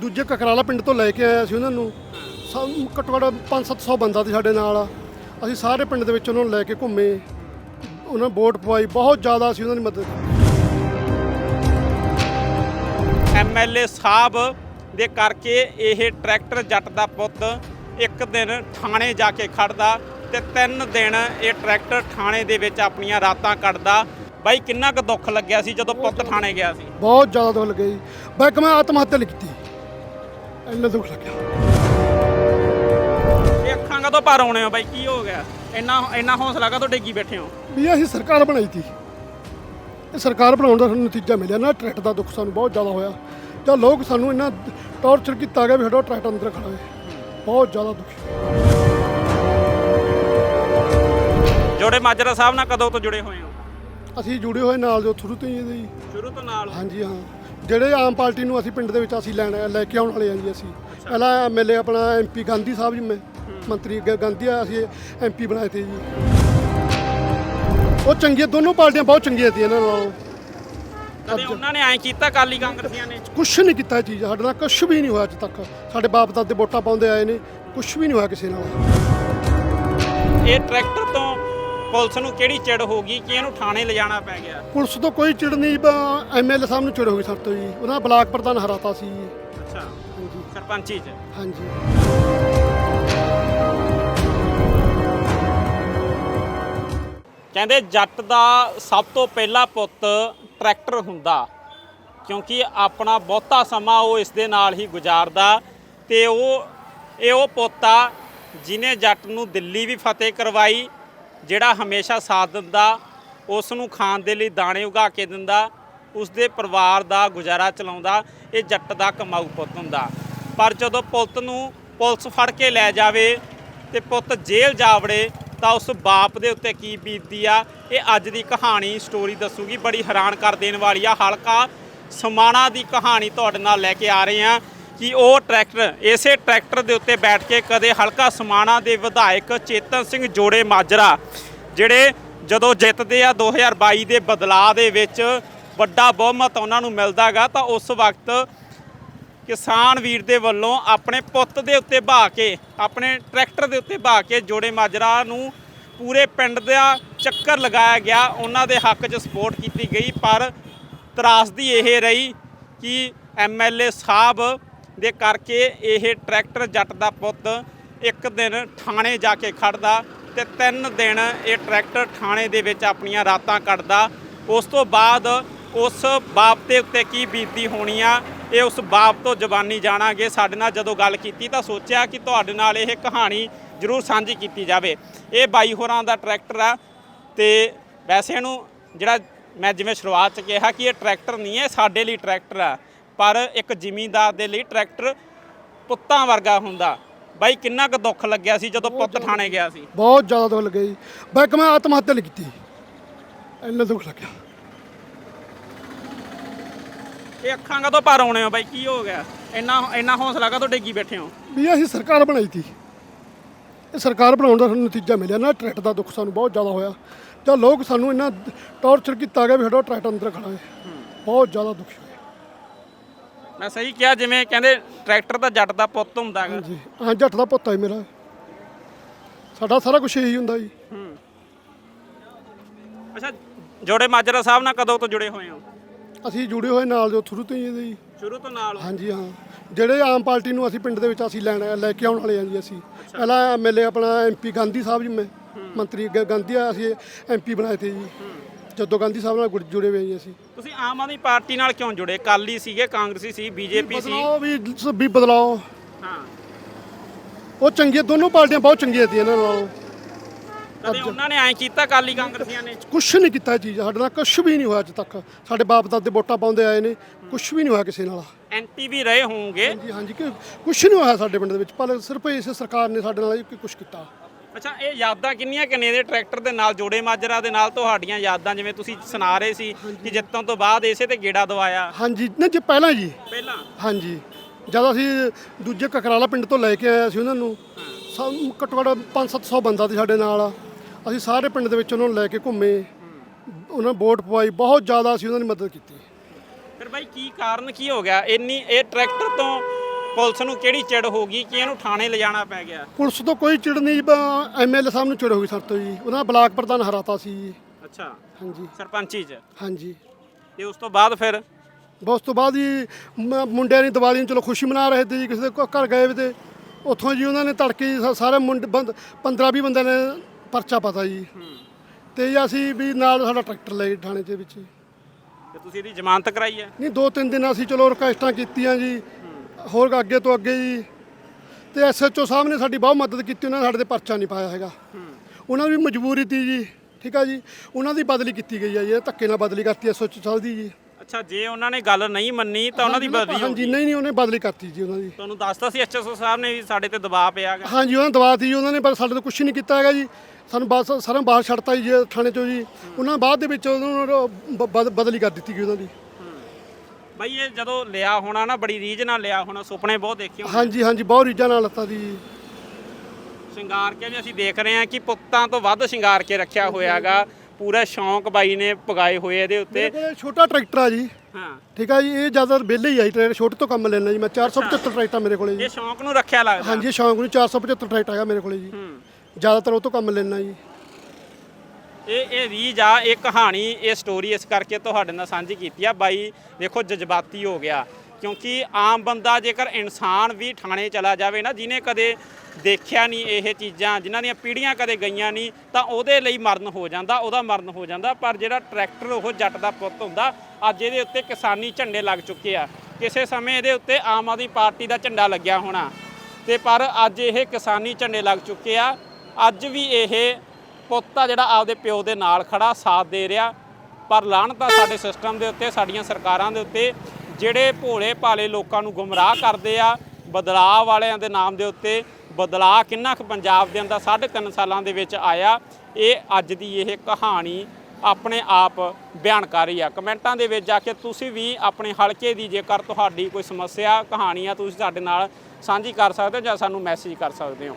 ਦੂਜੇ ਕਕਰਾਲਾ ਪਿੰਡ ਤੋਂ ਲੈ ਕੇ ਆਇਆ ਸੀ ਉਹਨਾਂ ਨੂੰ। ਸਾਨੂੰ ਘੱਟੋ ਘੱਟ 5-700 ਬੰਦਾ ਸੀ ਸਾਡੇ ਨਾਲ। ਅਸੀਂ ਸਾਰੇ ਪਿੰਡ ਦੇ ਵਿੱਚ ਉਹਨਾਂ ਨੂੰ ਲੈ ਕੇ ਘੁੰਮੇ। ਉਹਨਾਂ ਨੇ ਵੋਟ ਪਵਾਈ। ਬਹੁਤ ਜ਼ਿਆਦਾ ਅਸੀਂ ਉਹਨਾਂ ਦੀ ਮਦਦ। ਐਮਐਲਏ ਸਾਹਿਬ ਦੇ ਕਰਕੇ ਇਹ ਟਰੈਕਟਰ ਜੱਟ ਦਾ ਪੁੱਤ ਇੱਕ ਦਿਨ ਥਾਣੇ ਜਾ ਕੇ ਖੜਦਾ ਤੇ ਤਿੰਨ ਦਿਨ ਇਹ ਟਰੈਕਟਰ ਥਾਣੇ ਦੇ ਵਿੱਚ ਆਪਣੀਆਂ ਰਾਤਾਂ ਕੱਢਦਾ। ਬਾਈ ਕਿੰਨਾ ਕੁ ਦੁੱਖ ਲੱਗਿਆ ਸੀ ਜਦੋਂ ਪੁੱਤ ਥਾਣੇ ਗਿਆ ਸੀ? ਬਹੁਤ ਜ਼ਿਆਦਾ ਦੁੱਖ ਲੱਗਿਆ ਜੀ। ਬੈਕ ਮੈਂ ਆਤਮ ਹੱਤਿਆ ਕੀਤੀ। ਇੰਨਾ ਦੁੱਖ ਲੱਗਿਆ। ਇਹ ਅੱਖਾਂ ਕਦੋਂ ਭਰ ਆਉਣੇ ਹੋ ਬਾਈ? ਕੀ ਹੋ ਗਿਆ? ਇੰਨਾ ਇੰਨਾ ਹੌਸਲਾ ਕਦੋਂ ਡੇਗੀ ਬੈਠੇ ਹੋ? ਵੀ ਅਸੀਂ ਸਰਕਾਰ ਬਣਾਈ ਸੀ ਇਹ ਸਰਕਾਰ ਬਣਾਉਣ ਦਾ ਸਾਨੂੰ ਨਤੀਜਾ ਮਿਲਿਆ ਨਾ ਟਰੈਕਟਰ ਦਾ ਦੁੱਖ ਸਾਨੂੰ ਬਹੁਤ ਜ਼ਿਆਦਾ ਹੋਇਆ। ਜਾਂ ਲੋਕ ਸਾਨੂੰ ਇੰਨਾ ਟੌਰਚਰ ਕੀਤਾ ਗਿਆ ਵੀ ਸਾਡਾ ਟਰੈਕਟਰ ਅੰਦਰ ਖੜਾ ਹੈ ਬਹੁਤ ਜ਼ਿਆਦਾ ਦੁਖੀ ਜੋੜੇ ਮਾਜਰਾ ਸਾਹਿਬ ਨਾਲ ਕਦੋਂ ਤੋਂ ਜੁੜੇ ਹੋਏ ਹੋ? ਅਸੀਂ ਜੁੜੇ ਹੋਏ ਨਾਲ ਜੋ ਸ਼ੁਰੂ ਤੋਂ ਹੀ ਇਹਦੇ ਜੀ ਸ਼ੁਰੂ ਤੋਂ ਨਾਲ? ਹਾਂਜੀ ਹਾਂ। ਜਿਹੜੇ ਆਮ ਪਾਰਟੀ ਨੂੰ ਅਸੀਂ ਪਿੰਡ ਦੇ ਵਿੱਚ ਅਸੀਂ ਲੈਣ ਲੈ ਕੇ ਆਉਣ ਵਾਲੇ ਹਾਂ ਜੀ ਅਸੀਂ। ਪਹਿਲਾਂ ਐਮਐਲਏ ਆਪਣਾ ਐਮਪੀ ਗਾਂਧੀ ਸਾਹਿਬ ਜੀ ਮੈਂ ਮੰਤਰੀ ਗ- ਗਾਂਧੀ ਆ ਅਸੀਂ ਐਮਪੀ ਬਣਾਏ ਤੇ ਜੀ। ਉਹ ਚੰਗੀਆਂ ਦੋਨੋਂ ਪਾਰਟੀਆਂ ਬਹੁਤ ਚੰਗੀਆਂ ਸੀ ਇਹਨਾਂ ਨਾਲੋਂ। ਕਦੇ ਉਹਨਾਂ ਨੇ ਐਂ ਕੀਤਾ ਕਾਲੀ ਕਾਂਗਰਸੀਆਂ ਨੇ? ਕੁਛ ਨਹੀਂ ਕੀਤਾ ਇਹ ਚੀਜ਼ ਸਾਡੇ ਨਾਲ ਕੁਛ ਵੀ ਨਹੀਂ ਹੋਇਆ ਅੱਜ ਤੱਕ। ਸਾਡੇ ਬਾਪ ਦਾਦੇ ਵੋਟਾਂ ਪਾਉਂਦੇ ਆਏ ਨੇ ਕੁਛ ਵੀ ਨਹੀਂ ਹੋਇਆ ਕਿਸੇ ਨਾਲ। ਇਹ ਟਰੈਕਟਰ ਤੋਂ ਪੁਲਿਸ ਨੂੰ ਕਿਹੜੀ ਚਿੜ ਹੋ ਗਈ ਕਿ ਇਹਨੂੰ ਥਾਣੇ ਲਿਜਾਣਾ ਪੈ ਗਿਆ? ਪੁਲਿਸ ਤੋਂ ਕੋਈ ਚਿੜ ਨਹੀਂ ਐਮਐਲਏ ਸਾਹਿਬ ਨੂੰ ਚਿੜ ਹੋ ਗਈ ਸਾਡੇ ਤੋਂ ਜੀ। ਉਹਨਾਂ ਬਲਾਕ ਪ੍ਰਧਾਨ ਹਰਾਤਾ ਸੀ ਜੀ। ਅੱਛਾ ਸਰਪੰਚੀ ਚ? ਹਾਂਜੀ। ਕਹਿੰਦੇ ਜੱਟ ਦਾ ਸਭ ਤੋਂ ਪਹਿਲਾ ਪੁੱਤ ਟਰੈਕਟਰ ਹੁੰਦਾ ਕਿਉਂਕਿ ਆਪਣਾ ਬਹੁਤਾ ਸਮਾਂ ਉਹ ਇਸ ਦੇ ਨਾਲ ਹੀ ਗੁਜ਼ਾਰਦਾ ਤੇ ਉਹ ਇਹ ਉਹ ਪੋਤਾ ਜਿਨੇ ਜੱਟ ਨੂੰ ਦਿੱਲੀ ਵੀ ਫਤਿਹ ਕਰਵਾਈ ਜਿਹੜਾ ਹਮੇਸ਼ਾ ਸਾਥ ਦਿੰਦਾ, ਉਸ ਨੂੰ ਖਾਣ ਦੇ ਲਈ ਦਾਣੇ ਉਗਾ ਕੇ ਦਿੰਦਾ ਉਸ ਦੇ ਪਰਿਵਾਰ ਦਾ ਗੁਜ਼ਾਰਾ ਚਲਾਉਂਦਾ, ਇਹ ਜੱਟ ਦਾ ਕਮਾਊ ਪੁੱਤ ਹੁੰਦਾ। ਪਰ ਜਦੋਂ ਪੁੱਤ ਨੂੰ ਪੁਲਿਸ ਫੜ ਕੇ ਲੈ ਜਾਵੇ ਤੇ ਪੁੱਤ ਜੇਲ੍ਹ ਜਾ ਵੜੇ, ਤਾਂ ਉਸ ਬਾਪ ਦੇ ਉੱਤੇ ਕੀ ਬੀਤਦੀ ਆ? ਇਹ ਅੱਜ ਦੀ ਕਹਾਣੀ ਸਟੋਰੀ ਦੱਸੂਗੀ। ਬੜੀ ਹੈਰਾਨ ਕਰ ਦੇਣ ਵਾਲੀ ਆ। ਹਲਕਾ ਸਮਾਣਾ ਦੀ ਕਹਾਣੀ ਤੁਹਾਡੇ ਨਾਲ ਲੈ ਕੇ ਆ ਰਹੇ ਆ ਕਿ ਉਹ ਟਰੈਕਟਰ, ਇਸੇ ਟਰੈਕਟਰ ਦੇ ਉੱਤੇ ਬੈਠ ਕੇ ਕਦੇ ਹਲਕਾ ਸਮਾਣਾ ਦੇ ਵਿਧਾਇਕ ਚੇਤਨ ਸਿੰਘ ਜੋੜੇ ਮਾਜਰਾ, ਜਿਹੜੇ ਜਦੋਂ ਜਿੱਤਦੇ ਆ 2022 ਦੇ ਬਦਲਾਅ ਦੇ ਵਿੱਚ ਵੱਡਾ ਬਹੁਮਤ ਉਹਨਾਂ ਨੂੰ ਮਿਲਦਾਗਾ, ਤਾਂ ਉਸ ਵਕਤ ਕਿਸਾਨ ਵੀਰ ਦੇ ਵੱਲੋਂ ਆਪਣੇ ਪੁੱਤ ਦੇ ਉੱਤੇ ਬਹਾ ਕੇ, ਆਪਣੇ ਟਰੈਕਟਰ ਦੇ ਉੱਤੇ ਬਹਾ ਕੇ ਜੋੜੇ ਮਾਜਰਾ ਨੂੰ ਪੂਰੇ ਪਿੰਡ ਦਾ ਚੱਕਰ ਲਗਾਇਆ ਗਿਆ। ਉਹਨਾਂ ਦੇ ਹੱਕ 'ਚ ਸਪੋਰਟ ਕੀਤੀ ਗਈ, ਪਰ ਤਰਾਸਦੀ ਇਹ ਰਹੀ ਕਿ ਐਮਐਲਏ ਸਾਹਿਬ ਦੇ ਕਰਕੇ ਇਹ ਟਰੈਕਟਰ ਜੱਟ ਦਾ ਪੁੱਤ ਇੱਕ ਦਿਨ ਥਾਣੇ ਜਾ ਕੇ ਖੜਦਾ ਤੇ ਤਿੰਨ ਦਿਨ ਇਹ ਟਰੈਕਟਰ ਥਾਣੇ ਦੇ ਵਿੱਚ ਆਪਣੀਆਂ ਰਾਤਾਂ ਕੱਢਦਾ। ਉਸ ਤੋਂ ਬਾਅਦ ਉਸ ਬਾਪ ਦੇ ਉੱਤੇ ਕੀ ਬੀਤੀ ਹੋਣੀ ਆ, ਇਹ ਉਸ ਬਾਪ ਤੋਂ ਜ਼ਬਾਨੀ ਜਾਣਾਂਗੇ। ਸਾਡੇ ਨਾਲ ਜਦੋਂ ਗੱਲ ਕੀਤੀ ਤਾਂ ਸੋਚਿਆ ਕਿ ਤੁਹਾਡੇ ਨਾਲ ਇਹ ਕਹਾਣੀ ਜ਼ਰੂਰ ਸਾਂਝੀ ਕੀਤੀ ਜਾਵੇ। ਇਹ ਬਾਈ ਹੋਰਾਂ ਦਾ ਟਰੈਕਟਰ ਆ ਤੇ ਵੈਸੇ ਇਹਨੂੰ ਜਿਹੜਾ ਮੈਂ ਜਿਵੇਂ ਸ਼ੁਰੂਆਤ 'ਚ ਕਿਹਾ ਕਿ ਇਹ ਟਰੈਕਟਰ ਨਹੀਂ ਹੈ ਸਾਡੇ ਲਈ ਟਰੈਕਟਰ ਆ। ਪਰ ਇੱਕ ਜ਼ਿਮੀਂਦਾਰ ਦੇ ਲਈ ਟਰੈਕਟਰ ਪੁੱਤਾਂ ਵਰਗਾ ਹੁੰਦਾ। ਬਾਈ ਕਿੰਨਾ ਕੁ ਦੁੱਖ ਲੱਗਿਆ ਸੀ ਜਦੋਂ ਪੁੱਤ ਥਾਣੇ ਗਿਆ ਸੀ? ਬਹੁਤ ਜ਼ਿਆਦਾ ਦੁੱਖ ਲੱਗਿਆ ਜੀ। ਬੈਕ ਮੈਂ ਆਤਮ ਹੱਤਿਆ ਕੀਤੀ। ਇੰਨਾ ਦੁੱਖ ਲੱਗਿਆ। ਇਹ ਅੱਖਾਂ ਕਦੋਂ ਭਰ ਆਉਣੇ ਹੋ ਬਾਈ? ਕੀ ਹੋ ਗਿਆ? ਇੰਨਾ ਇੰਨਾ ਹੌਸਲਾ ਕਦੋਂ ਡੇਗੀ ਬੈਠੇ ਹੋ? ਵੀ ਅਸੀਂ ਸਰਕਾਰ ਬਣਾਈ ਸੀ ਇਹ ਸਰਕਾਰ ਬਣਾਉਣ ਦਾ ਸਾਨੂੰ ਨਤੀਜਾ ਮਿਲਿਆ ਨਾ ਟਰੈਕਟਰ ਦਾ ਦੁੱਖ ਸਾਨੂੰ ਬਹੁਤ ਜ਼ਿਆਦਾ ਹੋਇਆ। ਜਾਂ ਲੋਕ ਸਾਨੂੰ ਇੰਨਾ ਟੌਰਚਰ ਕੀਤਾ ਗਿਆ ਵੀ ਸਾਡਾ ਟਰੈਕਟਰ ਅੰਦਰ ਖੜਾ ਹੈ। ਬਹੁਤ ਜ਼ਿਆਦਾ ਦੁਖੀ ਹੋਏ ਮੈਂ ਸਹੀ ਕਿਹਾ ਜਿਵੇਂ ਕਹਿੰਦੇ ਟਰੈਕਟਰ ਤਾਂ ਜੱਟ ਦਾ ਪੁੱਤ ਹੁੰਦਾ ਹੈਗਾ ਹਾਂਜੀ। ਹਾਂ ਜੱਟ ਦਾ ਪੁੱਤ ਹੈ ਮੇਰਾ। ਸਾਡਾ ਸਾਰਾ ਕੁਝ ਇਹੀ ਹੁੰਦਾ ਜੀ। ਅੱਛਾ ਜੋੜੇ ਮਾਜਰਾ ਸਾਹਿਬ ਨਾਲ ਕਦੋਂ ਤੋਂ ਜੁੜੇ ਹੋਏ ਹੋ? ਅਸੀਂ ਜੁੜੇ ਹੋਏ ਨਾਲ ਜੋ ਸ਼ੁਰੂ ਤੋਂ ਹੀ ਇਹਦੇ ਜੀ। ਸ਼ੁਰੂ ਤੋਂ ਨਾਲ ਹਾਂਜੀ ਹਾਂ। ਜਿਹੜੇ ਆਮ ਪਾਰਟੀ ਨੂੰ ਅਸੀਂ ਪਿੰਡ ਦੇ ਵਿੱਚ ਅਸੀਂ ਲੈਣ ਲੈ ਕੇ ਆਉਣ ਵਾਲੇ ਹਾਂ ਜੀ ਅਸੀਂ। ਪਹਿਲਾਂ ਐਮਐਲਏ ਆਪਣਾ ਐਮਪੀ ਗਾਂਧੀ ਸਾਹਿਬ ਜੀ ਮੈਂ ਮੰਤਰੀ ਗ- ਗਾਂਧੀ ਆ ਅਸੀਂ ਐਮਪੀ ਬਣਾਏ ਤੇ ਜੀ। ਜਦੋਂ ਗਾਂਧੀ ਸਾਹਿਬ ਨਾਲ ਗੁੜ- ਜੁੜੇ ਹੋਏ ਜੀ ਅਸੀਂ। ਤੁਸੀਂ ਆਮ ਆਦਮੀ ਪਾਰਟੀ ਨਾਲ ਕਿਉਂ ਜੁੜੇ? ਕਾਲੀ ਸੀਗੇ ਕਾਂਗਰਸੀ ਸੀ ਬੀਜੇਪੀ ਸੀ। ਬਦਲਾਓ ਵੀ ਵੀ ਬਦਲਾਓ। ਹਾਂ। ਉਹ ਚੰਗੀਆਂ ਦੋਨੋਂ ਪਾਰਟੀਆਂ ਬਹੁਤ ਚੰਗੀਆਂ ਸੀ ਇਹਨਾਂ ਨਾਲੋਂ। ਕਦੇ ਉਹਨਾਂ ਨੇ ਐਂ ਕੀਤਾ ਕਾਲੀ ਕਾਂਗਰਸੀਆਂ ਨੇ? ਕੁਛ ਨਹੀਂ ਕੀਤਾ ਇਹ ਚੀਜ਼ ਸਾਡੇ ਨਾਲ ਕੁਛ ਵੀ ਨਹੀਂ ਹੋਇਆ ਅੱਜ ਤੱਕ। ਸਾਡੇ ਬਾਪ ਦਾਦੇ ਵੋਟਾਂ ਪਾਉਂਦੇ ਆਏ ਨੇ ਕੁਛ ਵੀ ਨਹੀਂ ਹੋਇਆ ਕਿਸੇ ਨਾਲ। ਐਂਟੀ ਵੀ ਰਹੇ ਹੋਣਗੇ। ਹਾਂਜੀ ਹਾਂਜੀ ਕਿ ਕੁਛ ਨਹੀਂ ਹੋਇਆ ਸਾਡੇ ਪਿੰਡ ਦੇ ਵਿੱਚ ਪਰ ਸਿਰਫ ਇਸ ਸਰਕਾਰ ਨੇ ਸਾਡੇ ਨਾਲ ਕੁਛ ਕੀਤਾ। ਅੱਛਾ ਇਹ ਯਾਦਾਂ ਕਿੰਨੀਆਂ ਕਿੰਨੇ ਦੇ ਟਰੈਕਟਰ ਦੇ ਨਾਲ ਜੋੜੇ ਮਾਜਰਾ ਦੇ ਨਾਲ ਤੁਹਾਡੀਆਂ ਯਾਦਾਂ ਜਿਵੇਂ ਤੁਸੀਂ ਸੁਣਾ ਰਹੇ ਸੀ ਕਿ ਜਿੱਤਣ ਤੋਂ ਬਾਅਦ ਇਸੇ ਤੇ ਗੇੜਾ ਦਵਾਇਆ। ਹਾਂਜੀ ਨਾ ਜੇ ਪਹਿਲਾਂ ਜੀ। ਪਹਿਲਾਂ? ਹਾਂਜੀ। ਜਦ ਅਸੀਂ ਦੂਜੇ ਕਕਰਾਲਾ ਪਿੰਡ ਤੋਂ ਲੈ ਕੇ ਆਇਆ ਸੀ ਉਹਨਾਂ ਨੂੰ ਘੱਟੋ ਘੱਟ 5-700 ਬੰਦਾ ਸੀ ਸਾਡੇ ਨਾਲ। ਅਸੀਂ ਸਾਰੇ ਪਿੰਡ ਦੇ ਵਿੱਚ ਉਹਨਾਂ ਨੂੰ ਲੈ ਕੇ ਘੁੰਮੇ। ਉਹਨਾਂ ਵੋਟ ਪਵਾਈ ਬਹੁਤ ਜ਼ਿਆਦਾ ਅਸੀਂ ਉਹਨਾਂ ਦੀ ਮਦਦ ਕੀਤੀ। ਫਿਰ ਬਾਈ ਕੀ ਕਾਰਨ ਕੀ ਹੋ ਗਿਆ? ਇੰਨੀ ਇਹ ਟਰੈਕਟਰ ਤੋਂ ਪੁਲਿਸ ਨੂੰ ਕਿਹੜੀ ਚਿੜ ਹੋ ਗਈ ਕਿ ਇਹਨੂੰ ਥਾਣੇ ਲਿਜਾਣਾ ਪੈ ਗਿਆ? ਪੁਲਿਸ ਤੋਂ ਕੋਈ ਚਿੜ ਨਹੀਂ ਐਮਐਲਏ ਸਾਹਿਬ ਨੂੰ ਚਿੜ ਹੋ ਗਈ ਸਾਡੇ ਤੋਂ ਜੀ। ਉਹਨਾਂ ਬਲਾਕ ਪ੍ਰਧਾਨ ਹਰਾਤਾ ਸੀ ਜੀ। ਅੱਛਾ। ਹਾਂਜੀ। ਸਰਪੰਚੀ 'ਚ? ਹਾਂਜੀ। ਤੇ ਉਸ ਤੋਂ ਬਾਅਦ ਫਿਰ? ਬਸ ਉਸ ਤੋਂ ਬਾਅਦ ਮ- ਮੁੰਡਿਆਂ ਦੀ ਦੀਵਾਲੀ ਨੂੰ ਚਲੋ ਖੁਸ਼ੀ ਮਨਾ ਰਹੇ ਤੇ ਜੀ ਕਿਸੇ ਦੇ ਘ- ਘਰ ਗਏ ਵੇ ਤੇ ਉੱਥੋਂ ਜੀ ਉਹਨਾਂ ਨੇ ਤੜਕੇ ਜੀ ਸਾ- ਸਾਰੇ ਮੁੰਡੇ 15 20 ਬੰਦਿਆਂ ਨੇ ਪਰਚਾ ਪਤਾ ਜੀ। ਤੇ ਜੀ ਅਸੀਂ ਵੀ ਨਾਲ ਸਾਡਾ ਟਰੈਕਟਰ ਲੈ ਗਏ ਥਾਣੇ ਦੇ ਵਿੱਚ। ਤੇ ਤੁਸੀਂ ਇਹਦੀ ਜ਼ਮਾਨਤ ਕਰਾਈ ਹੈ? ਨਹੀਂ ਦੋ ਤਿੰਨ ਦਿਨ ਅਸੀਂ ਚਲੋ ਰਿਕੁਐਸਟਾਂ ਕੀਤੀਆਂ ਜੀ। ਹੋਰ ਅੱਗੇ ਤੋਂ ਅੱਗੇ ਜੀ। ਤੇ ਐਸਐਚਓ ਸਾਹਿਬ ਨੇ ਸਾਡੀ ਬਹੁਤ ਮਦਦ ਕੀਤੀ ਉਹਨਾਂ ਨੇ ਸਾਡੇ ਤੇ ਪਰਚਾ ਨਹੀਂ ਪਾਇਆ ਹੈਗਾ। ਉਹਨਾਂ ਦੀ ਮਜਬੂਰੀ ਤੀ ਜੀ ਠੀਕ ਆ ਜੀ। ਉਹਨਾਂ ਦੀ ਬਦਲੀ ਕੀਤੀ ਗਈ ਹੈ ਜੀ ਇਹ ਧੱਕੇ ਨਾਲ ਬਦਲੀ ਕਰਤੀ ਐਸਐਚਓ ਸਾਹਿਬ ਦੀ ਜੀ। ਅੱਛਾ ਜੇ ਉਹਨਾਂ ਨੇ ਗੱਲ ਨਹੀਂ ਮੰਨੀ ਤਾਂ ਉਹਨਾਂ ਦੀ ਬਦਲੀ ਹੋ ਹਾਂਜੀ ਨਹੀਂ ਨਹੀਂ ਉਹਨੇ ਬਦਲੀ ਕਰਤੀ ਜੀ ਉਹਨਾਂ ਦੀ। ਤੁਹਾਨੂੰ ਦੱਸਤਾ ਸੀ ਐਚਐਸਓ ਸਾਹਿਬ ਨੇ ਵੀ ਸਾਡੇ ਤੇ ਦਬਾਅ ਪਿਆ ਗਾ ਹਾਂਜੀ ਉਹਨਾਂ ਤੀ ਜੀ, ਉਹਨਾਂ ਨੇ ਪਰ ਸਾਡੇ ਤੋਂ ਕੁਝ ਨਹੀਂ ਕੀਤਾ ਹੈਗਾ ਜੀ। ਸਾਨੂੰ ਬਸ ਸਾਰਾ ਬਾਹਰ ਛੱਡਤਾ ਜੀ ਥਾਣੇ ਚੋਂ ਜੀ। ਉਹਨਾਂ ਬਾਅਦ ਦੇ ਵਿੱਚ ਉਹਨਾਂ ਨੂੰ ਬਦਲੀ ਕਰ ਦਿੱਤੀ ਗਈ ਉਹਨਾਂ ਦੀ। ਬਈ ਇਹ ਜਦੋਂ ਲਿਆ ਹੋਣਾ ਨਾ ਬੜੀ ਰੀਝ ਨਾਲ ਲਿਆ ਹੋਣਾ ਸੁਪਨੇ ਬਹੁਤ ਦੇਖੇ ਹੋਣੇ। ਹਾਂਜੀ ਹਾਂਜੀ ਬਹੁਤ ਰੀਝਾਂ ਨਾਲ ਲੱਤਾ ਦੀ। ਜੀ ਸ਼ਿੰਗਾਰ ਕੇ ਵੀ ਅਸੀਂ ਦੇਖ ਰਹੇ ਹਾਂ ਕਿ ਪੁੱਤਾਂ ਤੋਂ ਵੱਧ ਸ਼ਿੰਗਾਰ ਕੇ ਰੱਖਿਆ ਹੋਇਆਗਾ। ਪੂਰਾ ਸ਼ੌਂਕ ਬਾਈ ਨੇ ਪਗਾਏ ਹੋਏ ਇਹਦੇ ਉੱਤੇ। ਛੋਟਾ ਟਰੈਕਟਰ ਆ ਜੀ। ਹਾਂ। ਠੀਕ ਆ ਜੀ ਇਹ ਜ਼ਿਆਦਾ ਵਿਹਲੇ ਹੀ ਆਈ ਟਰੈਕਟਰ ਛੋਟੇ ਤੋਂ ਕੰਮ ਲੈਣਾ ਜੀ। ਮੈਂ 475 ਟਰੈਕਟਰ ਮੇਰੇ ਕੋਲੇ ਜੀ। ਇਹ ਸ਼ੌਂਕ ਨੂੰ ਰੱਖਿਆ ਲੱਗਦਾ। ਹਾਂਜੀ ਸ਼ੌਂਕ ਨੂੰ 475 ਟਰੈਕਟਰ ਹੈਗਾ ਮੇਰੇ ਕੋਲੇ ਜੀ। ਹੂੰ। ਜ਼ਿਆਦਾਤਰ ਉਹ ਤੋਂ ਕੰਮ ਲੈਣਾ ਜੀ। ਇਹ ਇਹ ਰੀਜ ਆ ਇਹ ਕਹਾਣੀ, ਇਹ ਸਟੋਰੀ ਇਸ ਕਰਕੇ ਤੁਹਾਡੇ ਨਾਲ ਸਾਂਝੀ ਕੀਤੀ ਆ, ਬਾਈ ਦੇਖੋ ਜਜ਼ਬਾਤੀ ਹੋ ਗਿਆ। ਕਿਉਂਕਿ ਆਮ ਬੰਦਾ ਜੇਕਰ ਇਨਸਾਨ ਵੀ ਥਾਣੇ ਚਲਾ ਜਾਵੇ ਨਾ, ਜਿਹਨੇ ਕਦੇ ਦੇਖਿਆ ਨਹੀਂ ਇਹ ਚੀਜ਼ਾਂ ਜਿਨ੍ਹਾਂ ਦੀਆਂ ਪੀੜ੍ਹੀਆਂ ਕਦੇ ਗਈਆਂ ਨਹੀਂ, ਤਾਂ ਉਹਦੇ ਲਈ ਮਰਨ ਹੋ ਜਾਂਦਾ, ਉਹਦਾ ਮਰਨ ਹੋ ਜਾਂਦਾ। ਪਰ ਜਿਹੜਾ ਟਰੈਕਟਰ ਉਹ ਜੱਟ ਦਾ ਪੁੱਤ ਹੁੰਦਾ, ਅੱਜ ਇਹਦੇ ਉੱਤੇ ਕਿਸਾਨੀ ਝੰਡੇ ਲੱਗ ਚੁੱਕੇ ਆ। ਕਿਸੇ ਸਮੇਂ ਇਹਦੇ ਉੱਤੇ ਆਮ ਆਦਮੀ ਪਾਰਟੀ ਦਾ ਝੰਡਾ ਲੱਗਿਆ ਹੋਣਾ। ਤੇ ਪਰ ਅੱਜ ਇਹ ਕਿਸਾਨੀ ਝੰਡੇ ਲੱਗ ਚੁੱਕੇ ਆ। ਅੱਜ ਵੀ ਇਹ ਪੁੱਤ ਆ ਜਿਹੜਾ ਆਪਦੇ ਪਿਓ ਦੇ ਨਾਲ ਖੜਾ ਸਾਥ ਦੇ ਰਿਹਾ, ਪਰ ਲਾਹਣਤ ਆ ਸਾਡੇ ਸਿਸਟਮ ਦੇ ਉੱਤੇ, ਸਾਡੀਆਂ ਸਰਕਾਰਾਂ ਦੇ ਉੱਤੇ, ਜਿਹੜੇ ਭੋਲੇ ਭਾਲੇ ਲੋਕਾਂ ਨੂੰ ਗੁੰਮਰਾਹ ਕਰਦੇ ਆ, ਬਦਲਾਅ ਵਾਲਿਆਂ ਦੇ ਨਾਮ ਦੇ ਉੱਤੇ, ਬਦਲਾਅ ਕਿੰਨਾ ਕੁ ਪੰਜਾਬ ਦੇ ਅੰਦਰ ਸਾਢੇ ਤਿੰਨ ਸਾਲਾਂ ਦੇ ਵਿੱਚ ਆਇਆ, ਇਹ ਅੱਜ ਦੀ ਇਹ ਕਹਾਣੀ ਆਪਣੇ ਆਪ ਬਿਆਨ ਕਰ ਰਹੀ ਆ। ਕਮੈਂਟਾਂ ਦੇ ਵਿੱਚ ਜਾ ਕੇ ਤੁਸੀਂ ਵੀ ਆਪਣੇ ਹਲਕੇ ਦੀ ਜੇਕਰ ਤੁਹਾਡੀ ਕੋਈ ਸਮੱਸਿਆ ਕਹਾਣੀ ਆ ਤੁਸੀਂ ਸਾਡੇ ਨਾਲ ਸਾਂਝੀ ਕਰ ਸਕਦੇ ਹੋ ਜਾਂ ਸਾਨੂੰ ਮੈਸੇਜ ਕਰ ਸਕਦੇ ਹੋ?